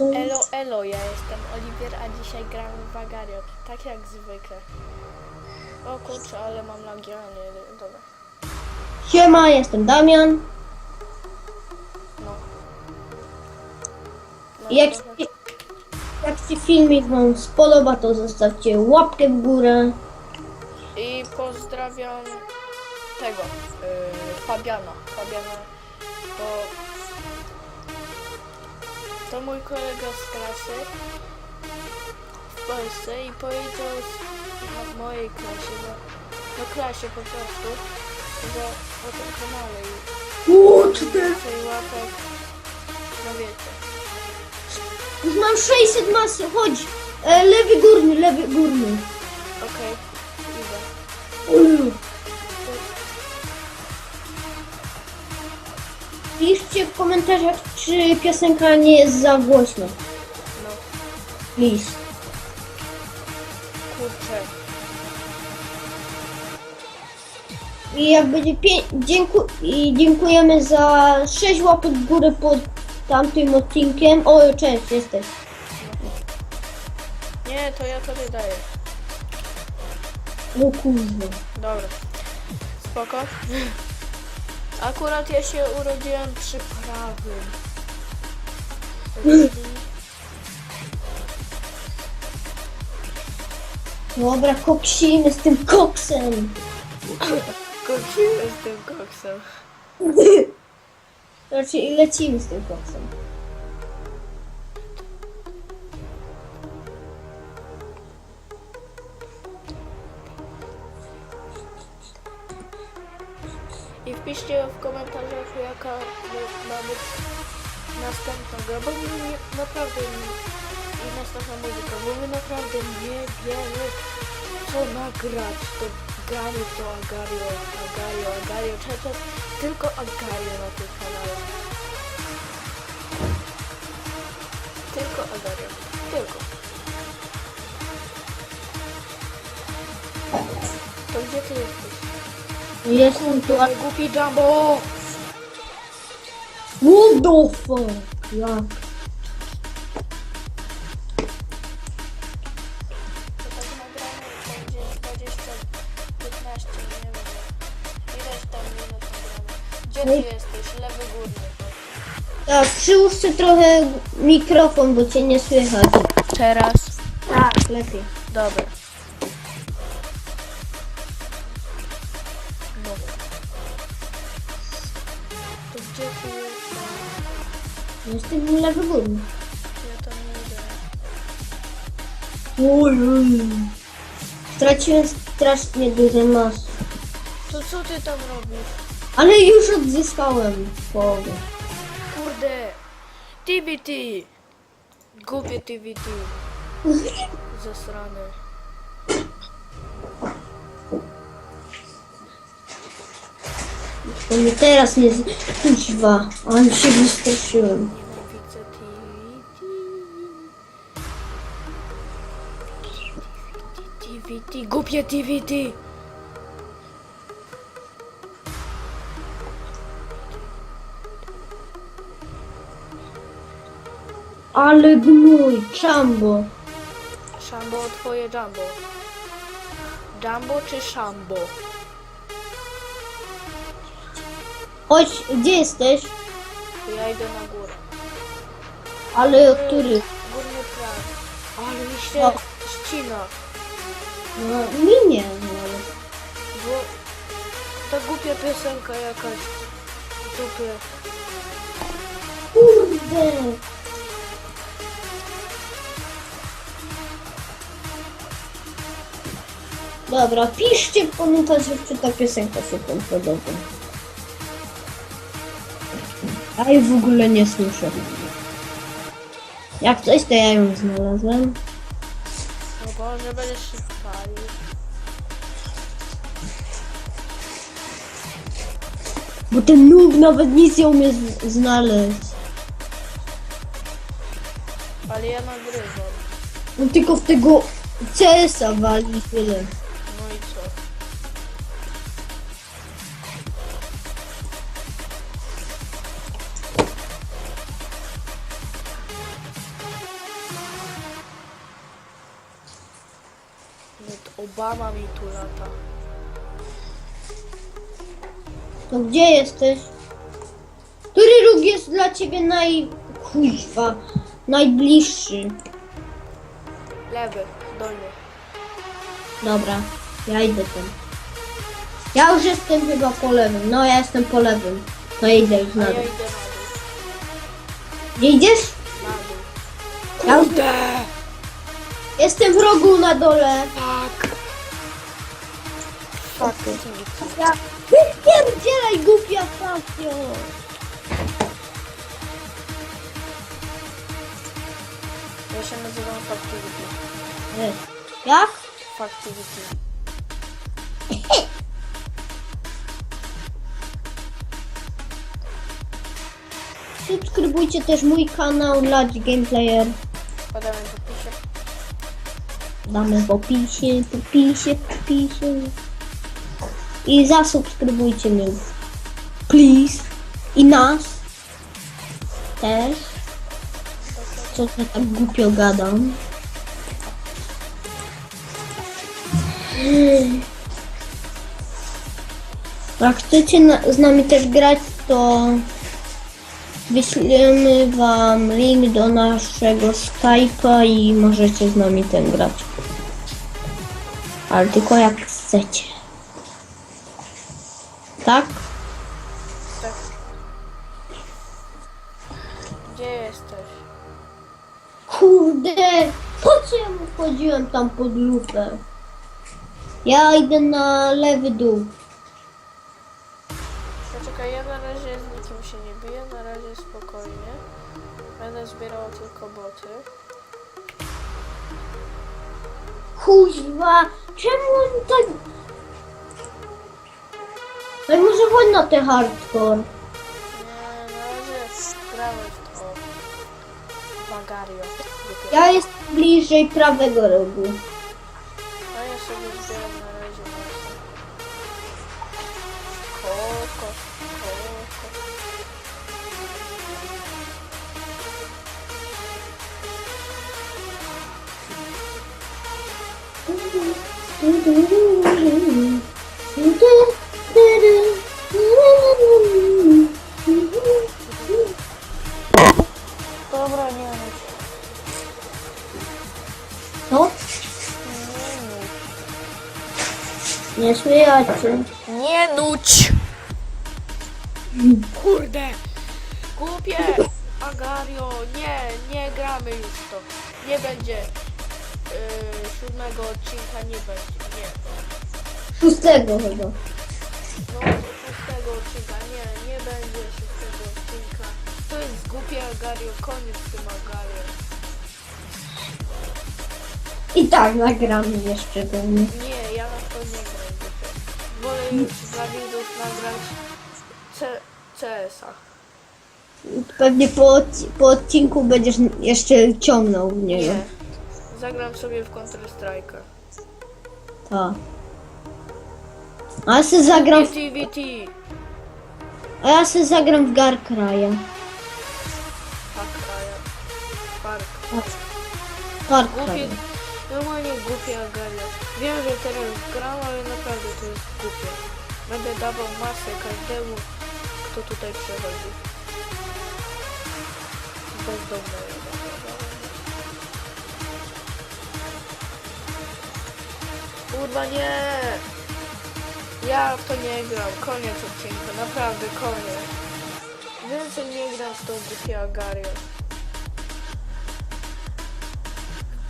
Elo, elo, ja jestem Oliwier, a dzisiaj gramy w Agario. Tak jak zwykle. O kurczę, ale mam lagi, a nie, dobra. Siema, jestem Damian. No. no jak, trochę- ci- jak się filmik wam spodoba, to zostawcie łapkę w górę. I pozdrawiam tego, yy, Fabiana. Fabiana to, to mój kolega z klasy w Polsce i powiedział w mojej klasie, no, no klasie po prostu, że o tym kanale i łapek, no wiecie. Już mam 600 masy, chodź. E, lewy górny, lewy górny. Okej, idę. Uuu. Piszcie w komentarzach, czy piosenka nie jest za głośna. No, Please. kurczę. I jak będzie pię- dzięku- i dziękujemy za 6 łapek w górę pod tamtym odcinkiem. O, cześć, jesteś. Nie, to ja tobie daję. O kurwa. Dobra. Spoko. Akurat ja się urodziłem przy prawym. Dobra, koksimy z tym koksem. Kończymy z tym koksem. Znaczy, i lecimy z tym koksem. I wpiszcie w komentarzach jaka ma być następna gra, bo my nie, naprawdę nie, i następna muzyka, bo my naprawdę nie wiemy co nagrać. To Gary, to Agario, Agario, Agario, cały czas tylko Agario na tym kanale. Tylko Agario, tylko. To gdzie ty jesteś? Jestem tu, ale... Głupi Jumbo! What the fuck? Jak? To tak nagrane będzie 20, 15, nie wiem. Ileś tam. Gdzie ty jesteś? Lewy górny. Tak, przyłóżcie trochę mikrofon, bo cię nie słychać. Teraz. Tak, lepiej. Dobra. Jestem lewy górny. Ja tam nie idę. Ojej. Straciłem strasznie dużo mas. To co ty tam robisz? Ale już odzyskałem połowę. Kurde! TVT! Głupie TVT. Zasrane. To mnie teraz nie... Kuźwa, ale się wystraszyłem. TVT. Głupie TVT. Ale gnój, czambo. Szambo, twoje Jumbo. Jumbo czy Szambo? Chodź, gdzie jesteś? Ja idę na górę. Ale który? Górny plan. Ale mi się No. ścina. No, mi nie, no. Bo ta głupia piosenka jakaś. Dupy. Kurde. Dobra, piszcie w komentarzach, czy ta piosenka się wam podoba. A i w ogóle nie słyszę. Jak coś, to ja ją znalazłem. No Boże, będziesz się palił. Bo ten noob nawet nic nie umie z- znaleźć. Ale ja nagrywam. On tylko w tego CS-a wali i tyle. Obama mi tu lata. To gdzie jesteś? Który róg jest dla ciebie naj... Kuźwa, najbliższy? Lewy, dolny. Dobra, ja idę tam. Ja już jestem chyba po lewym. No, ja jestem po lewym. To idę już A na ja dół. idę na dół. Gdzie idziesz? Na dół. Ja już Kurde! Jestem w rogu na dole. Fuck. Fuck, activity. Ja... Wypierdzielaj głupia fakio. Ja się nazywam Factivity. E, Jak? Factivity. Subskrybujcie też mój kanał Large Gameplayer. W opisie. Damy w opisie, w opisie, w opisie. I zasubskrybujcie mnie. Please. I nas. Też. Co ja tak głupio gadam. Jak chcecie z nami też grać, to wyślemy wam link do naszego Skype'a i możecie z nami ten grać. Ale tylko jak chcecie. Tak? Tak. Gdzie jesteś? Kurde! Po co ja mu wchodziłem tam pod lupę? Ja idę na lewy dół. Się nie biję, na razie spokojnie. Będę zbierał tylko boty. Kuźwa! Czemu on tak... Ej, może na te hardcore. Nie, na razie gramy w to. Magario. Głupie. Ja jestem bliżej prawego rogu. A ja sobie zbieram Dobra, nie. Co? Nie śmiejacie. Nie nuć! Kurde! Głupie! Agario, nie, nie gramy już w to. Nie będzie siódmego odcinka, nie będzie, nie. Szóstego chyba. No, szóstego odcinka, nie, nie będzie szóstego odcinka. To jest głupie Agario, koniec z tym Agario. I tak nagramy jeszcze do mnie. Nie, ja na to nie gram głupie. Wolę już dla widzów nagrać C- CS-a. Pewnie po, odci- po odcinku będziesz jeszcze ciągnął w niego. Nie. Zagram sobie w Counter Strike'a. Tak. A ja se zagram w, TVT. a ja se zagram w Gar Kraja. Far Cry'a. Far Far Głupie, normalnie głupie Agaria. Wiem, że teraz gram, ale naprawdę to jest głupie. Będę dawał masę każdemu, kto tutaj przechodzi. Bezdomne. Kurwa nie! Ja w to nie gram. Koniec odcinka. Naprawdę koniec. Więcej nie gram w to głupie Agario.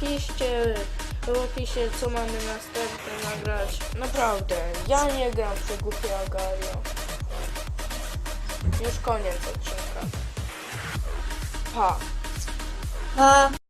Piszcie w opisie, co mamy następne nagrać. Naprawdę, ja nie gram w te głupie Agario. Już koniec odcinka. Pa. A